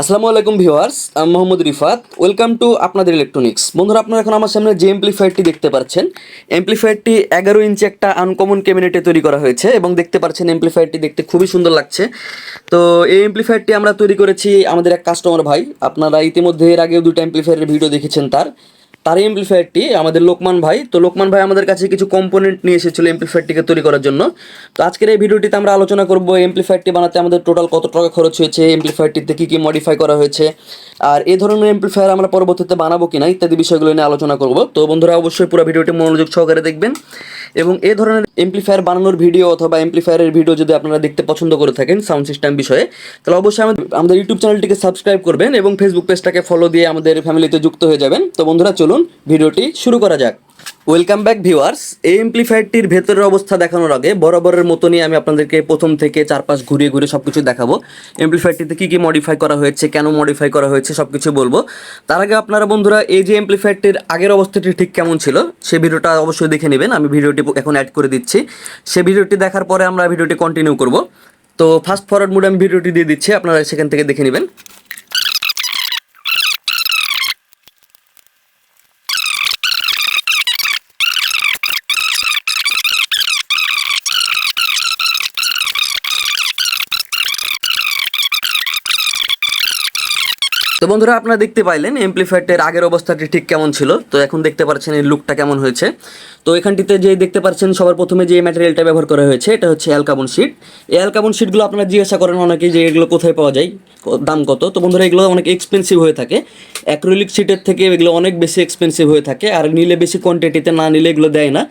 আসসালামু আলাইকুম ভিউয়ার্স, আমি মোহাম্মদ রিফাত। ওয়েলকাম টু আপনাদের ইলেকট্রনিক্স বন্ধুরা, আপনারা এখন আমার সামনে যে এমপ্লিফায়ারটি দেখতে পাচ্ছেন এমপ্লিফায়ারটি এগারো ইঞ্চি একটা আনকমন ক্যাবিনেটে তৈরি করা হয়েছে এবং দেখতে পাচ্ছেন এমপ্লিফায়ারটি দেখতে খুবই সুন্দর লাগছে। তো এই এমপ্লিফায়ারটি আমরা তৈরি করেছি আমাদের এক কাস্টমার ভাই। আপনারা ইতিমধ্যে এর আগেও দুটো এমপ্লিফায়ারের ভিডিও দেখেছেন তার। তার এমপ্লিফায়ারটি আমাদের লোকমান ভাই। তো লোকমান ভাই আমাদের কাছে কিছু কম্পোনেন্ট নিয়ে এসেছিল এমপ্লিফায়ারটিকে তৈরি করার জন্য। তো আজকের এই ভিডিওটিতে আমরা আলোচনা করব এমপ্লিফায়ারটি বানাতে আমাদের টোটাল কত টাকা খরচ হয়েছে এমপ্লিফায়ারটিতে কী কী মডিফাই করা হয়েছে, আর এ ধরনের এমপ্লিফায়ার আমরা পরবর্তীতে বানাবো কিনা ইত্যাদি বিষয়গুলো নিয়ে আলোচনা করব। তো বন্ধুরা অবশ্যই পুরো ভিডিওটি মনোযোগ সহকারে দেখবেন। এবং এ ধরনের এমপ্লিফায়ার বানানোর ভিডিও অথবা এমপ্লিফায়ারের ভিডিও যদি আপনারা দেখতে পছন্দ করে থাকেন সাউন্ড সিস্টেম বিষয়ে, তাহলে অবশ্যই আমাদের ইউটিউব চ্যানেলটিকে সাবস্ক্রাইব করবেন এবং ফেসবুক পেজটাকে ফলো দিয়ে আমাদের ফ্যামিলিতে যুক্ত হয়ে যাবেন। তো বন্ধুরা, চলুন ভিডিওটি শুরু করা যাক। ওয়েলকাম ব্যাক ভিউয়ার্স এই এমপ্লিফায়ারটির ভেতরের অবস্থা দেখানোর আগে বরাবরের মতনই আমি আপনাদেরকে প্রথম থেকে চারপাশ ঘুরিয়ে ঘুরিয়ে সব কিছু দেখাবো। এমপ্লিফায়ারটিতে কী কী মডিফাই করা হয়েছে, কেন মডিফাই করা হয়েছে সব কিছু বলব। তার আগে আপনারা বন্ধুরা, এই যে এমপ্লিফায়ারটির আগের অবস্থাটি ঠিক কেমন ছিল, সে ভিডিওটা অবশ্যই দেখে নেবেন। আমি ভিডিওটি এখন অ্যাড করে দিচ্ছি। সে ভিডিওটি দেখার পরে আমরা ভিডিওটি কন্টিনিউ করব। তো ফাস্ট ফরওয়ার্ড মোডে আমি ভিডিওটি দিয়ে দিচ্ছি, আপনারা সেখান থেকে দেখে নেবেন। তো বন্ধুরা আপনারা দেখতে পাইলেন এমপ্লিফায়ারটির আগের অবস্থাটি ঠিক কেমন ছিল? তো এখন দেখতে পাচ্ছেন এই লুকটা কেমন হয়েছে। তো এখানটিতে যে দেখতে পাচ্ছেন সবার প্রথমে যে ম্যাটেরিয়ালটা ব্যবহার করা হয়েছে, এটা হচ্ছে অ্যালকাবন শিট এই অ্যালকাবন শিটগুলো আপনারা জিজ্ঞাসা করেন অনেকে যে এগুলো কোথায় পাওয়া যায় দাম কত। তো বন্ধুরা এগুলো অনেক এক্সপেন্সিভ হয়ে থাকে। অ্যাক্রোলিক শিটের থেকে এগুলো অনেক বেশি এক্সপেন্সিভ হয়ে থাকে, আর নিলে বেশি কোয়ান্টিটিতে না নিলে এগুলো দেয় না।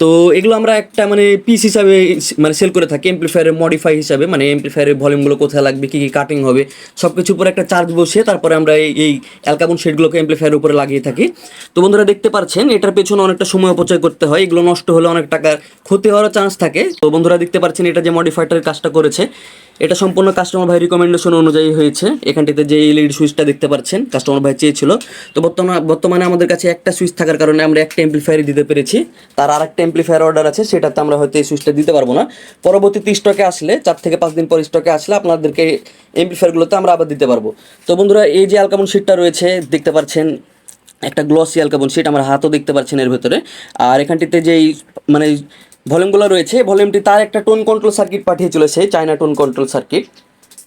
তো এগুলো আমরা একটা মানে পিস হিসাবে মানে সেল করে থাকি এমপ্লিফায়ারের মডিফাই হিসাবে। মানে এমপ্লিফায়ারের ভলিউমগুলো কোথায় লাগবে, কী কী কাটিং হবে সব কিছুর উপরে একটা চার্জ বসিয়ে তারপরে আমরা এই এই অ্যালকাবন শেডগুলোকে অ্যাম্পলিফায়ার উপরে লাগিয়ে থাকি। তো বন্ধুরা দেখতে পাচ্ছেন, এটার পেছনে অনেকটা সময় অপচয় করতে হয়। এগুলো নষ্ট হলে অনেক টাকার ক্ষতি হওয়ার চান্স থাকে। তো বন্ধুরা দেখতে পাচ্ছেন, এটা যে মডিফায়ারটার কাজটা করেছে এটা সম্পূর্ণ কাস্টমার ভাই রিকমেন্ডেশন অনুযায়ী হয়েছে। এখানটিতে যে এলইডি সুইচটা দেখতে পাচ্ছেন কাস্টমার ভাই চেয়েছিল। তো বর্তমানে বর্তমানে আমাদের কাছে একটা সুইচ থাকার কারণে আমরা একটা এমপ্লিফায়ারই দিতে পেরেছি। তার আর একটা এমপ্লিফায়ার অর্ডার আছে, সেটাতে আমরা হয়তো এই সুইচটা দিতে পারব না। পরবর্তীতে স্টকে আসলে, চার থেকে পাঁচ দিন পর স্টকে আসলে আপনাদেরকে এমপ্লিফায়ারগুলোতে আমরা আবার দিতে পারব। তো বন্ধুরা, এই যে অ্যালকামন শিটটা রয়েছে, দেখতে পাচ্ছেন, একটা গ্লসি অ্যালকাবন শিট আমার হাতও দেখতে পাচ্ছেন এর ভেতরে। আর এখানটিতে যেই মানে ভলিউমগুলো রয়েছে। ভলিউমটি তার একটা টোন কন্ট্রোল সার্কিট পাঠিয়ে চলেছে চায়না টোন কন্ট্রোল সার্কিট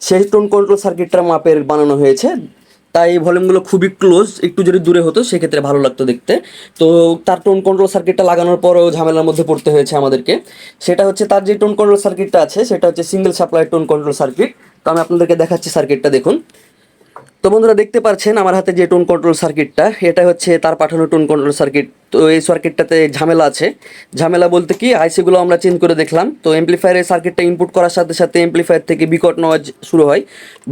সেই টোন কন্ট্রোল সার্কিটটার মাপের বানানো হয়েছে। তাই এই ভলিউমগুলো খুবই ক্লোজ একটু যদি দূরে হতো, সেক্ষেত্রে ভালো লাগতো দেখতে। তো তার টোন কন্ট্রোল সার্কিটটা লাগানোর পরেও ঝামেলার মধ্যে পড়তে হয়েছে আমাদেরকে। সেটা হচ্ছে তার যে টোন কন্ট্রোল সার্কিটটা আছে, সেটা হচ্ছে single supply tone control circuit তো আমি আপনাদেরকে দেখাচ্ছি সার্কিটটা দেখুন। তো বন্ধুরা দেখতে পাচ্ছেন আমার হাতে যে টোন কন্ট্রোল সার্কিটটা এটা হচ্ছে তার পাঠানো টোন কন্ট্রোল সার্কিট তো এই সার্কিটটাতে ঝামেলা আছে। ঝামেলা বলতে কি আইসিগুলো আমরা চেঞ্জ করে দেখলাম। তো এমপ্লিফায়ারের সার্কিটটা ইনপুট করার সাথে সাথে এমপ্লিফায়ার থেকে বিকট নয়েজ শুরু হয়।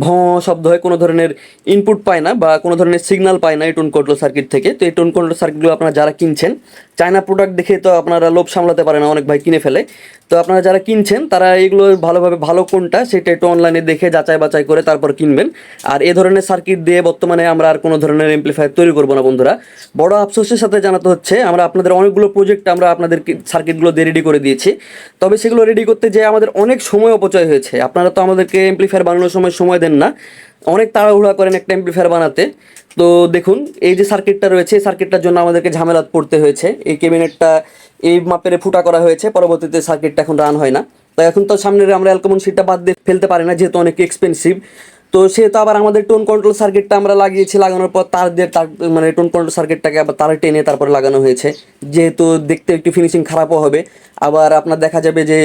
ভ শব্দ হয় কোনো ধরনের ইনপুট পায় না বা কোনো ধরনের সিগনাল পায় না এই টোন কন্ট্রোল সার্কিট থেকে। তো এই টোন কন্ট্রোল সার্কিটগুলো আপনারা যারা কিনছেন চায়না প্রোডাক্ট দেখে তো আপনারা লোভ সামলাতে পারে না, অনেক ভাই কিনে ফেলে। তো আপনারা যারা কিনছেন, তারা এগুলো ভালোভাবে ভালো কোনটা, সেটা একটু অনলাইনে দেখে যাচাই বাছাই করে তারপর কিনবেন। আর এ ধরনের সার্কিট দিয়ে বর্তমানে আমরা আর কোনো ধরনের এমপ্লিফায়ার তৈরি করব না বন্ধুরা। বড় আফসোসের সাথে জানাতে হচ্ছে আমরা আপনাদের অনেকগুলো প্রজেক্ট আমরা আপনাদের সার্কিটগুলো দিয়ে রেডি করে দিয়েছি। তবে সেগুলো রেডি করতে যে আমাদের অনেক সময় অপচয় হয়েছে। আপনারা তো আমাদেরকে এমপ্লিফায়ার বানানোর সময় সময় দেন না। অনেক তাড়াহুড়া করেন একটা এমপ্লিফায়ার বানাতে। তো দেখুন, এই যে সার্কিটটা রয়েছে, এই সার্কিটটার জন্য আমাদেরকে ঝামেলা পড়তে হয়েছে। এই ক্যাবিনেটটা এই মাপের ফুটা করা হয়েছে। পরবর্তীতে সার্কিটটা এখন রান হয় না। তো এখন তো সামনের আমরা অ্যালকমন সিটটা বাদ দিয়ে ফেলতে পারি না, যেহেতু অনেক এক্সপেন্সিভ তো সেহেতু আবার আমাদের টোন কন্ট্রোল সার্কিটটা আমরা লাগিয়েছি, লাগানোর পর তার দিয়ে তার মানে টোন কন্ট্রোল সার্কিটটাকে আবার তারে টেনে তারপরে লাগানো হয়েছে। যেহেতু দেখতে একটু ফিনিশিং খারাপও হবে, আবার আপনার দেখা যাবে যে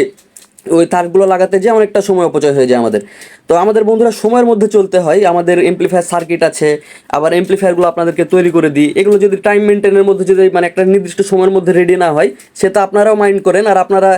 ওই তারগুলো লাগাতে যে অনেকটা সময় অপচয় হয়ে যায় আমাদের। তো আমাদের বন্ধুরা সময়ের মধ্যে চলতে হয়, আমাদের এমপ্লিফায়ার সার্কিট আছে, আবার এমপ্লিফায়ারগুলো আপনাদেরকে তৈরি করে দিই। এগুলো যদি টাইম মেনটেনের মধ্যে যদি মানে একটা নির্দিষ্ট সময়ের মধ্যে রেডি না হয়, সেটা আপনারাও মাইন্ড করেন। আর আপনারা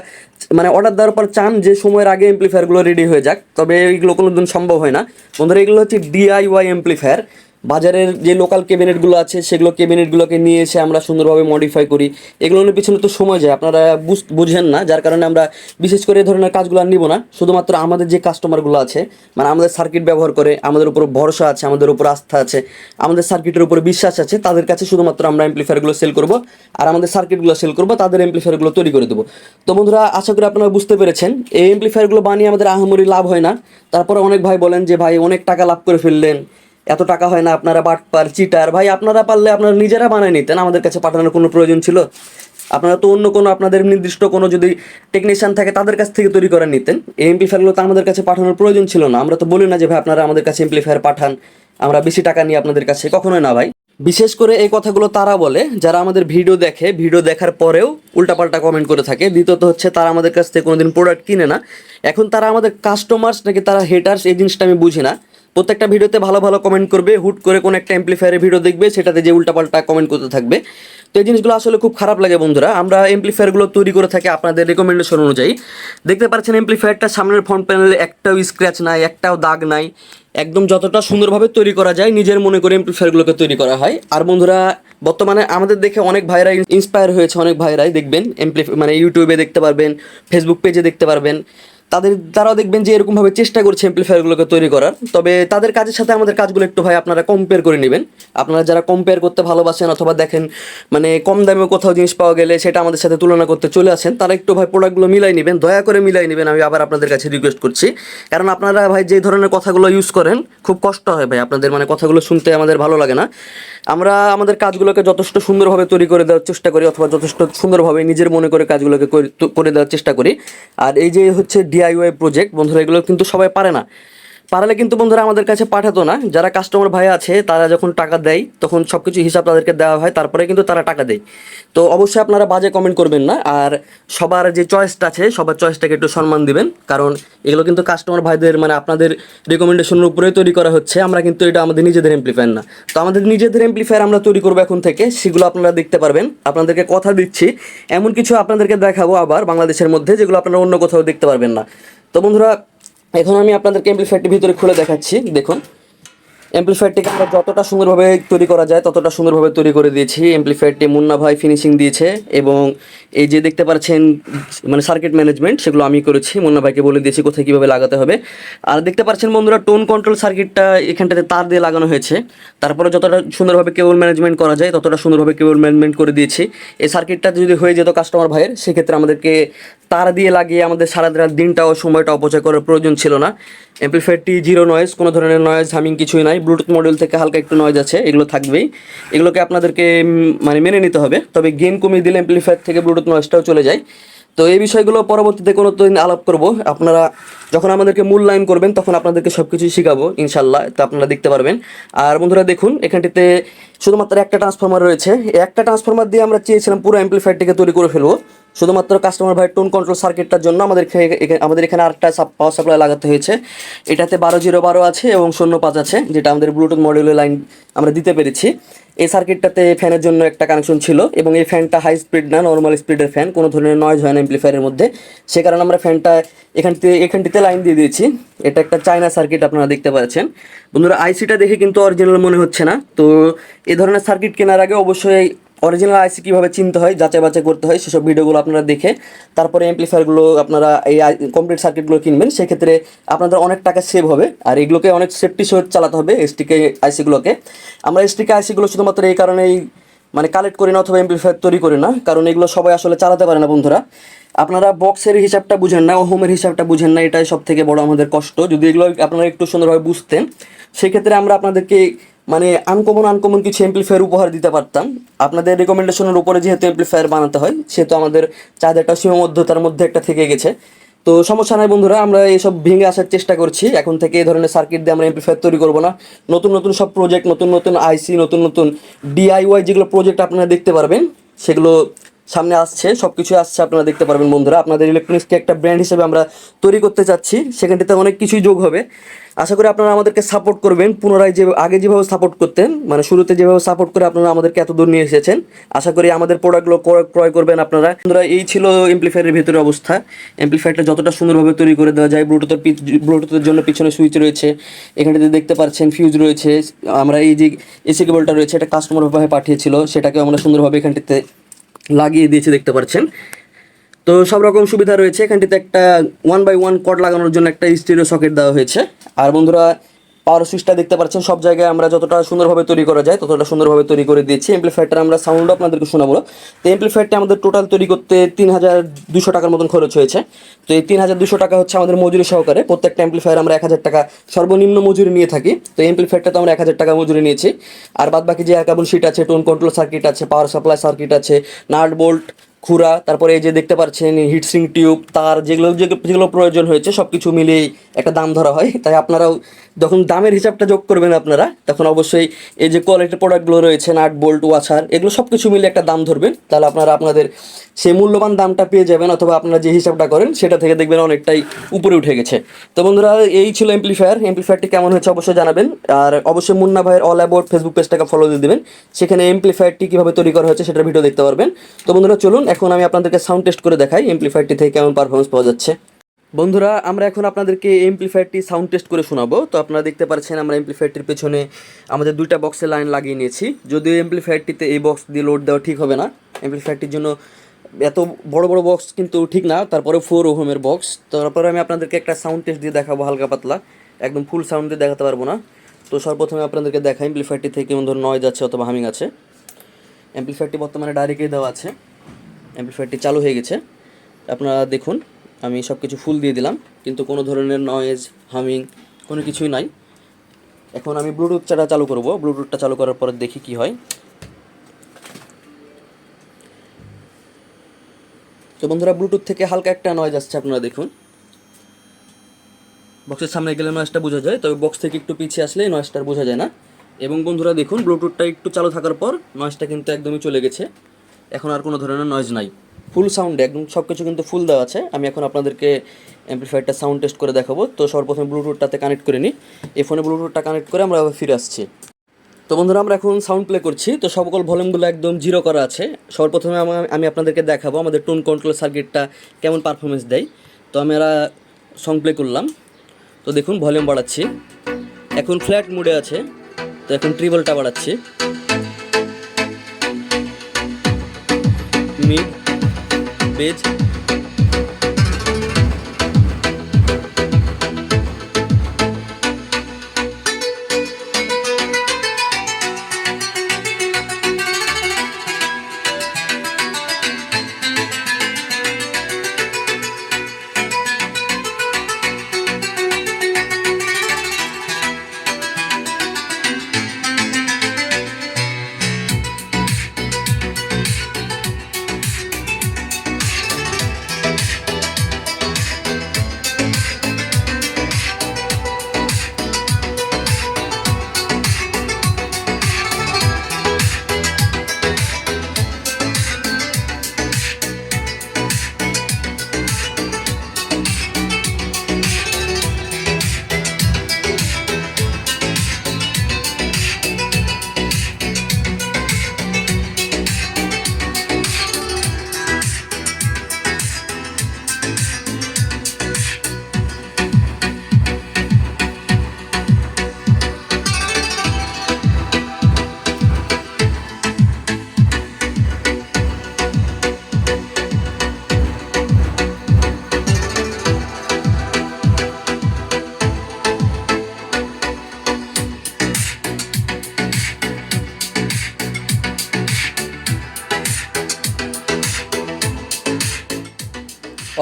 মানে অর্ডার দেওয়ার পর চান যে সময়ের আগে এমপ্লিফায়ারগুলো রেডি হয়ে যাক, তবে এইগুলো কোনো দিন সম্ভব হয় না। বন্ধুরা, এগুলো হচ্ছে ডিআইওয়াই এমপ্লিফায়ার বাজারের যে লোকাল ক্যাবিনেটগুলো আছে, সেগুলো ক্যাবিনেটগুলোকে নিয়ে এসে আমরা সুন্দরভাবে মডিফাই করি। এগুলোর পিছনে তো সময় যায়, আপনারা বুঝ- বুঝেন না, যার কারণে আমরা বিশেষ করে এই ধরনের কাজগুলো আর নিব না। শুধুমাত্র আমাদের যে কাস্টমারগুলো আছে মানে আমাদের সার্কিট ব্যবহার করে, আমাদের উপর ভরসা আছে, আমাদের উপর আস্থা আছে, আমাদের সার্কিটের উপর বিশ্বাস আছে, তাদের কাছে শুধুমাত্র আমরা এমপ্লিফায়ারগুলো সেল করব, আর আমাদের সার্কিটগুলো সেল করব, তাদের এমপ্লিফায়ারগুলো তৈরি করে দেবো। তো বন্ধুরা, আশা করি আপনারা বুঝতে পেরেছেন, এই এমপ্লিফায়ারগুলো বানিয়ে আমাদের আহামরি লাভ হয় না। তারপরে অনেক ভাই বলেন যে, ভাই, অনেক টাকা লাভ করে ফেললেন এত টাকা হয় না, আপনারা বাটপার চিটার। ভাই, আপনারা পারলে আপনারা নিজেরা বানায় নিতেন, আমাদের কাছে পাঠানোর কোনো প্রয়োজন ছিল? আপনারা তো অন্য কোনো আপনাদের নির্দিষ্ট কোনো যদি টেকনিশিয়ান থাকে, তাদের কাছ থেকে তৈরি করে নিতেন। এই এমপ্লিফায়ারগুলো তো আমাদের কাছে পাঠানোর প্রয়োজন ছিল না। আমরা তো বলি না যে, ভাই, আপনারা আমাদের কাছে এমপ্লিফায়ার পাঠান। আমরা বেশি টাকা নিই আপনাদের কাছে। কখনোই না, ভাই। বিশেষ করে এই কথাগুলো তারা বলে, যারা আমাদের ভিডিও দেখে, ভিডিও দেখার পরেও উল্টাপাল্টা কমেন্ট করে থাকে। দ্বিতীয়ত হচ্ছে, তারা আমাদের কাছ থেকে কোনোদিন প্রোডাক্ট কিনে না। এখন তারা আমাদের কাস্টমার্স নাকি তারা হেটার্স এই জিনিসটা আমি বুঝি না। প্রত্যেকটা ভিডিওতে ভালো ভালো কমেন্ট করবে, হুট করে কোনো একটা এমপ্লিফায়ারের ভিডিও দেখবে, সেটাতে যে উল্টাপাল্টা কমেন্ট করতে থাকবে। তো এই জিনিসগুলো আসলে খুব খারাপ লাগে বন্ধুরা। আমরা এমপ্লিফায়ারগুলো তৈরি করে থাকি আপনাদের রেকমেন্ডেশন অনুযায়ী। দেখতে পাচ্ছেন এমপ্লিফায়ারটা সামনের ফ্রন্ট প্যানেলে একটাও স্ক্র্যাচ নাই, একটাও দাগ নাই। একদম যতটা সুন্দরভাবে তৈরি করা যায়, নিজের মনে করে এমপ্লিফায়ারগুলোকে তৈরি করা হয়। আর বন্ধুরা, বর্তমানে আমাদের দেখে অনেক ভাইরা ইন্সপায়ার হয়েছে, অনেক ভাইরাই দেখবেন। এমপ্লি মানে ইউটিউবে দেখতে পারবেন ফেসবুক পেজে দেখতে পারবেন। তাদের, তারাও দেখবেন যে এরকমভাবে চেষ্টা করছে এমপ্লিফায়ারগুলোকে তৈরি করার। তবে তাদের কাজের সাথে আমাদের কাজগুলো একটু ভাই আপনারা কম্পেয়ার করে নেবেন। আপনারা যারা কম্পেয়ার করতে ভালোবাসেন অথবা দেখেন মানে কম দামে কোথাও জিনিস পাওয়া গেলে সেটা আমাদের সাথে তুলনা করতে চলে আসেন, তারা একটু ভাই প্রোডাক্টগুলো মিলাই নেবেন, দয়া করে মিলাই নেবেন, আমি আবার আপনাদের কাছে রিকোয়েস্ট করছি। কারণ আপনারা ভাই যে ধরনের কথাগুলো ইউজ করেন, খুব কষ্ট হয় ভাই আপনাদের মানে কথাগুলো শুনতে আমাদের ভালো লাগে না। আমরা আমাদের কাজগুলোকে যথেষ্ট সুন্দরভাবে তৈরি করে দেওয়ার চেষ্টা করি, অথবা যথেষ্ট সুন্দরভাবে নিজের মনে করে কাজগুলোকে করে দেওয়ার চেষ্টা করি। আর এই যে হচ্ছে ডিআইওয়াই প্রজেক্ট বন্ধুরা এগুলো কিন্তু সবাই পারে না। পারলে কিন্তু বন্ধুরা আমাদের কাছে পাঠাতো না। যারা কাস্টমার ভাই আছে, তারা যখন টাকা দেয়, তখন সব কিছু হিসাব তাদেরকে দেওয়া হয়, তারপরে কিন্তু তারা টাকা দেয়। তো অবশ্যই আপনারা বাজে কমেন্ট করবেন না, আর সবার যে চয়েসটা আছে, সবার চয়েসটাকে একটু সম্মান দিবেন, কারণ এগুলো কিন্তু কাস্টমার ভাইদের মানে আপনাদের রেকমেন্ডেশনের উপরেই তৈরি করা হচ্ছে, আমরা কিন্তু এটা আমাদের নিজেদের এমপ্লিফায়ার না। তো আমাদের নিজেদের এমপ্লিফায়ার আমরা তৈরি করব এখন থেকে, সেগুলো আপনারা দেখতে পারবেন। আপনাদেরকে কথা দিচ্ছি, এমন কিছু আপনাদেরকে দেখাবো আবার বাংলাদেশের মধ্যে, যেগুলো আপনারা অন্য কোথাও দেখতে পারবেন না। তো বন্ধুরা এখন আমি আপনাদেরকে এমপ্লিফায়ারটি ভিতরে খুলে দেখাচ্ছি দেখুন। এমপ্লিফায়ারটিকে আমরা যতটা সুন্দরভাবে তৈরি করা যায়, ততটা সুন্দরভাবে তৈরি করে দিয়েছি। এমপ্লিফায়ারটি মুন্না ভাই ফিনিশিং দিয়েছে এবং এই যে দেখতে পাচ্ছেন মানে সার্কিট ম্যানেজমেন্ট সেগুলো আমি করেছি। মুন্না ভাইকে বলে দিয়েছি কোথায় কীভাবে লাগাতে হবে। আর দেখতে পাচ্ছেন বন্ধুরা টোন কন্ট্রোল সার্কিটটা এখানটাতে তার দিয়ে লাগানো হয়েছে। তারপরে যতটা সুন্দরভাবে কেবল ম্যানেজমেন্ট করা যায়, ততটা সুন্দরভাবে কেবল ম্যানেজমেন্ট করে দিয়েছি। এই সার্কিটটা যদি হয়ে যেত কাস্টমার ভাইয়ের, সেক্ষেত্রে আমাদেরকে তার দিয়ে লাগিয়ে আমাদের সারা দিনটা ও সময়টা অপচয় করার প্রয়োজন ছিল না। এমপ্লিফায়ারটি জিরো নয়েজ কোনো ধরনের নয়েজ হামিং কিছুই নাই। ব্লুটুথ মডেল থেকে হালকা একটু নয়েজ আছে, এগুলো থাকবেই। এগুলোকে আপনাদেরকে মানে মেনে নিতে হবে। তবে গেন কমিয়ে দিলে এমপ্লিফায়ার থেকে ব্লুটুথ নয়েজটাও চলে যায়। তো এই বিষয়গুলো পরবর্তীতে কোনো দিন আলাপ করব। আপনারা যখন আমাদেরকে মূল্যায়ন করবেন, তখন আপনাদেরকে সব কিছুই শেখাবো ইনশাল্লাহ তো আপনারা দেখতে পারবেন। আর বন্ধুরা, দেখুন, এখানটিতে শুধুমাত্র একটা ট্রান্সফরমার রয়েছে। একটা ট্রান্সফরমার দিয়ে আমরা চেয়েছিলাম পুরো এমপ্লিফায়ারটিকে তৈরি করে ফেলব। শুধুমাত্র কাস্টমার ভাই টোন কন্ট্রোল সার্কিটটার জন্য আমাদের আমাদের এখানে আরেকটা পাওয়ার সাপ্লাই লাগাতে হয়েছে। এটাতে বারো জিরো বারো আছে এবং শূন্য পাঁচ আছে, যেটা আমাদের ব্লুটুথ মডিউলের লাইন আমরা দিতে পেরেছি। এই সার্কিটটাতে ফ্যানের জন্য একটা কানেকশন ছিল এবং এই ফ্যানটা হাই স্পিড না নর্মাল স্পিডের ফ্যান কোনো ধরনের নয়েজ হয় না এমপ্লিফায়ারের মধ্যে। সে কারণে আমরা ফ্যানটা এখানটিতে এখানটিতে লাইন দিয়ে দিয়েছি। এটা একটা চায়না সার্কিট আপনারা দেখতে পাচ্ছেন। বন্ধুরা আইসিটা দেখে কিন্তু অরিজিনাল মনে হচ্ছে না। তো এ ধরনের সার্কিট কেনার আগে অবশ্যই অরিজিনাল আইসি কীভাবে চিনতে হয়, যাচাই বাছাই করতে হয়, সেসব ভিডিওগুলো আপনারা দেখে, তারপরে এমপ্লিফায়ারগুলো আপনারা এই কমপ্লিট সার্কিটগুলো কিনবেন, সেক্ষেত্রে আপনাদের অনেক টাকা সেভ হবে, আর এগুলোকে অনেক সেফটি সহিত চালাতে হবে এসটিকে আইসিগুলোকে আমরা এসটিকে আইসিগুলো শুধুমাত্র এই কারণেই মানে কালেক্ট করি না অথবা এমপ্লিফায়ার তৈরি করি না, কারণ এগুলো সবাই আসলে চালাতে পারে না বন্ধুরা। আপনারা বক্সের হিসাবটা বুঝেন না হোমের হিসাবটা বুঝেন না, এটাই সব থেকে বড় আমাদের কষ্ট। যদি এগুলো আপনারা একটু সুন্দরভাবে বুঝতেন, সেক্ষেত্রে আমরা আপনাদেরকে মানে আনকমন আনকমন কিছু এমপ্লিফায়ার উপহার দিতে পারতাম। আপনাদের রেকমেন্ডেশনের উপরে যেহেতু এমপ্লিফায়ার বানাতে হয়, সেহেতু আমাদের চাঁদাটা সীমাবদ্ধতার মধ্যে একটা থেকে গেছে। তো সমস্যা নাই বন্ধুরা, আমরা এইসব ভেঙে আসার চেষ্টা করছি। এখন থেকে এই ধরনের সার্কিট দিয়ে আমরা এমপ্লিফায়ার তৈরি করব না। নতুন নতুন সব প্রজেক্ট নতুন নতুন আইসি নতুন নতুন ডিআইওয়াই যেগুলো প্রজেক্ট আপনারা দেখতে পারবেন, সেগুলো সামনে আসছে সব কিছু আসছে, আপনারা দেখতে পারবেন বন্ধুরা। আপনাদের ইলেকট্রনিক্সকে একটা ব্র্যান্ড হিসেবে আমরা তৈরি করতে চাচ্ছি। সেখানটিতে অনেক কিছুই যোগ হবে। আশা করি আপনারা আমাদেরকে সাপোর্ট করবেন। পুনরায় যে, আগে যেভাবে সাপোর্ট করতেন মানে শুরুতে যেভাবে সাপোর্ট করে আপনারা আমাদেরকে এত দূর নিয়ে এসেছেন, আশা করি আমাদের প্রোডাক্টগুলো ক্রয়- করবেন আপনারা। বন্ধুরা, এই ছিল এমপ্লিফায়ারের ভিতরে অবস্থা। এমপ্লিফায়ারটা যতটা সুন্দরভাবে তৈরি করে দেওয়া যায় ব্লুটুথের ব্লুটুথের জন্য পিছনে সুইচ রয়েছে। এখানটাতে দেখতে পাচ্ছেন ফিউজ রয়েছে। আমরা এই যে এসি কেবলটা রয়েছে, এটা কাস্টমার ভাবে পাঠিয়েছিল। সেটাকে আমরা সুন্দরভাবে এখানটিতে লাগিয়ে দিয়েছে, দেখতে পাচ্ছেন। তো সব রকম সুবিধা রয়েছে। এখানটিতে একটা ওয়ান বাই ওয়ান কট লাগানোর জন্য একটা স্টিরিও সকেট দেওয়া হয়েছে। আর বন্ধুরা পাওয়ার সুইচটা দেখতে পাচ্ছেন, সব জায়গায় আমরা যতটা সুন্দরভাবে তৈরি করা যায়, ততটা সুন্দরভাবে তৈরি করে দিয়েছি। এমপ্লিফায়ারটা আমরা সাউন্ড আপনাদেরকে শোনাবো। তো এমপ্লিফায়ারটা আমাদের টোটাল তৈরি করতে তিন হাজার দুশো টাকার মতন খরচ হয়েছে। তো এই তিন হাজার দুশো টাকা হচ্ছে আমাদের মজুরি সহকারে। প্রত্যেকটা এমপ্লিফায়ার আমরা এক হাজার টাকা সর্বনিম্ন মজুরি নিয়ে থাকি। তো এমপ্লিফায়ারটা তো আমরা এক হাজার টাকা মজুরি নিয়েছি। আর বাদ বাকি যে কেবল শিট আছে টোন কন্ট্রোল সার্কিট আছে পাওয়ার সাপ্লাই সার্কিট আছে নাট বোল্ট খুরা তারপরে এই যে দেখতে পাচ্ছেন হিটসিং টিউব তার যেগুলো যেগুলো যেগুলো প্রয়োজন হয়েছে সব কিছু মিলিয়ে একটা দাম ধরা হয়। তাই আপনারাও যখন দামের হিসাবটা যোগ করবেন আপনারা, তখন অবশ্যই এই যে কোয়ালিটির প্রোডাক্টগুলো রয়েছে, নাট বোল্ট ওয়াশার এগুলো সব কিছু মিলে একটা দাম ধরবেন। তাহলে আপনারা আপনাদের সেই মূল্যবান দামটা পেয়ে যাবেন অথবা আপনারা যে হিসাবটা করেন, সেটা থেকে দেখবেন অনেকটাই উপরে উঠে গেছে। তো বন্ধুরা, এই ছিল এমপ্লিফায়ার এমপ্লিফায়ারটি কেমন হয়েছে অবশ্যই জানাবেন। আর অবশ্যই মুন্না ভাইয়ের অল অ্যাবাউট ফেসবুক পেজটাকে ফলো দিয়ে দেবেন। সেখানে এমপ্লিফায়ারটি কীভাবে তৈরি করা হয়েছে, সেটার ভিডিও দেখতে পারবেন। তো বন্ধুরা, চলুন, এখন আমি আপনাদেরকে সাউন্ড টেস্ট করে দেখাই এমপ্লিফায়ারটি থেকে কেমন পারফরমেন্স পাওয়া যাচ্ছে। বন্ধুরা, আমরা এখন আপনাদেরকে এমপ্লিফায়ারটি সাউন্ড টেস্ট করে শোনাবো। তো আপনারা দেখতে পাচ্ছেন আমরা এমপ্লিফায়ারটির পেছনে আমাদের দুইটা বক্সের লাইন লাগিয়ে নিয়েছি। যদিও এমপ্লিফায়ারটিতে এই বক্স দিয়ে লোড দেওয়া ঠিক হবে না এমপ্লিফায়ারটির জন্য এত বড় বড় বক্স কিন্তু ঠিক না তারপরে ফোর ওহমের বক্স তারপরে আমি আপনাদেরকে একটা সাউন্ড টেস্ট দিয়ে দেখাবো হালকা পাতলা, একদম ফুল সাউন্ড দিয়ে দেখাতে পারব না। তো সর্বপ্রথমে আপনাদেরকে দেখাই এমপ্লিফায়ারটি থেকে কেমন ধরনের নয়েজ আছে অথবা হামিং আছে। এমপ্লিফায়ারটি বর্তমানে ডাইরেক্টলি দেওয়া আছে এমপ্লিফায়ারটি চালু হয়ে গেছে। আপনারা দেখুন আমি সব কিছু ফুল দিয়ে দিলাম। কিন্তু কোনো ধরনের নয়েজ হামিং কোনো কিছুই নাই। এখন আমি ব্লুটুথটা চালু করব। ব্লুটুথটা চালু করার পরে দেখি কি হয়। তো বন্ধুরা ব্লুটুথ থেকে হালকা একটা নয়েজ আসছে, আপনারা দেখুন। বক্সের সামনে গেলে নয়েজটা বোঝা যায়, তবে বক্স থেকে একটু পিছিয়ে আসলে নয়েজটা বোঝা যায় না। এবং বন্ধুরা, দেখুন ব্লুটুথটা একটু চালু থাকার পর নয়েজটা কিন্তু একদমই চলে গেছে। এখন আর কোনো ধরনের নয়েজ নাই। ফুল সাউন্ড একদম সব কিছু কিন্তু ফুল দেওয়া আছে। আমি এখন আপনাদেরকে অ্যাম্পলিফায়ারটা সাউন্ড টেস্ট করে দেখাবো। তো সর্বপ্রথমে ব্লুটুথটাতে কানেক্ট করে নিই এই ফোনে ব্লুটুথটা কানেক্ট করে আমরা ফিরে আসছি। তো বন্ধুরা, আমরা এখন সাউন্ড প্লে করছি। তো সকল ভলিউমগুলো একদম জিরো করা আছে। সর্বপ্রথমে আমি আপনাদেরকে দেখাবো আমাদের টোন কন্ট্রোল সার্কিটটা কেমন পারফরমেন্স দেয়। তো আমরা সং প্লে করলাম। তো দেখুন ভলিউম বাড়াচ্ছি। এখন ফ্ল্যাট মুডে আছে। তো এখন ট্রিবলটা বাড়াচ্ছি। মিড বেজ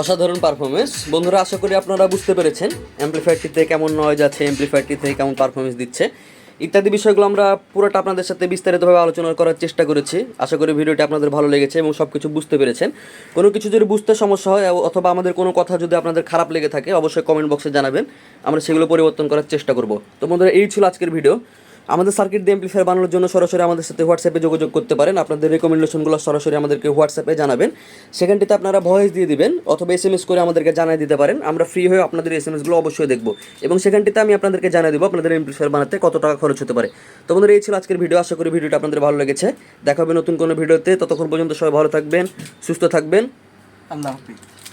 অসাধারণ পারফরমেন্স বন্ধুরা, আশা করি আপনারা বুঝতে পেরেছেন অ্যাম্পলিফায়ারটিতে কেমন নয়েজ আছে অ্যাম্পলিফায়ারটি থেকে কেমন পারফরমেন্স দিচ্ছে। ইত্যাদি বিষয়গুলো আমরা পুরোটা আপনাদের সাথে বিস্তারিতভাবে আলোচনা করার চেষ্টা করেছি। আশা করি ভিডিওটি আপনাদের ভালো লেগেছে এবং সব কিছু বুঝতে পেরেছেন। কোনো কিছু যদি বুঝতে সমস্যা হয় অথবা আমাদের কোনো কথা যদি আপনাদের খারাপ লেগে থাকে, অবশ্যই কমেন্ট বক্সে জানাবেন। আমরা সেগুলো পরিবর্তন করার চেষ্টা করব। তো বন্ধুরা, এই ছিল আজকের ভিডিও আমাদের সার্কিট দিয়ে এমপ্লিফায়ার বানানোর জন্য সরাসরি আমাদের সাথে হোয়াটসঅ্যাপে যোগাযোগ করতে পারেন। আপনাদের রেকমেন্ডেশনগুলো সরাসরি আমাদেরকে হোয়াটসঅ্যাপে জানাবেন। সেখানটিতে আপনারা ভয়েস দিয়ে দিবেন অথবা এস করে আমাদেরকে জানিয়ে দিতে পারেন। আমরা ফ্রি হয়ে আপনাদের এস এম এসগুলো অবশ্যই দেখব। এবং সেখানটিতে আমি আপনাদেরকে জানিয়ে দেবো আপনাদের এমপ্লিফায়ার বানাতে কত টাকা খরচ হতে পারে। তো বন্ধুরা, এই ছিল আজকের ভিডিও আশা করি ভিডিওটা আপনাদের ভালো লেগেছে। দেখা হবে নতুন কোনো ভিডিওতে ততক্ষণ পর্যন্ত সবাই ভালো থাকবেন, সুস্থ থাকবেন। আল্লাহ হাফিজ।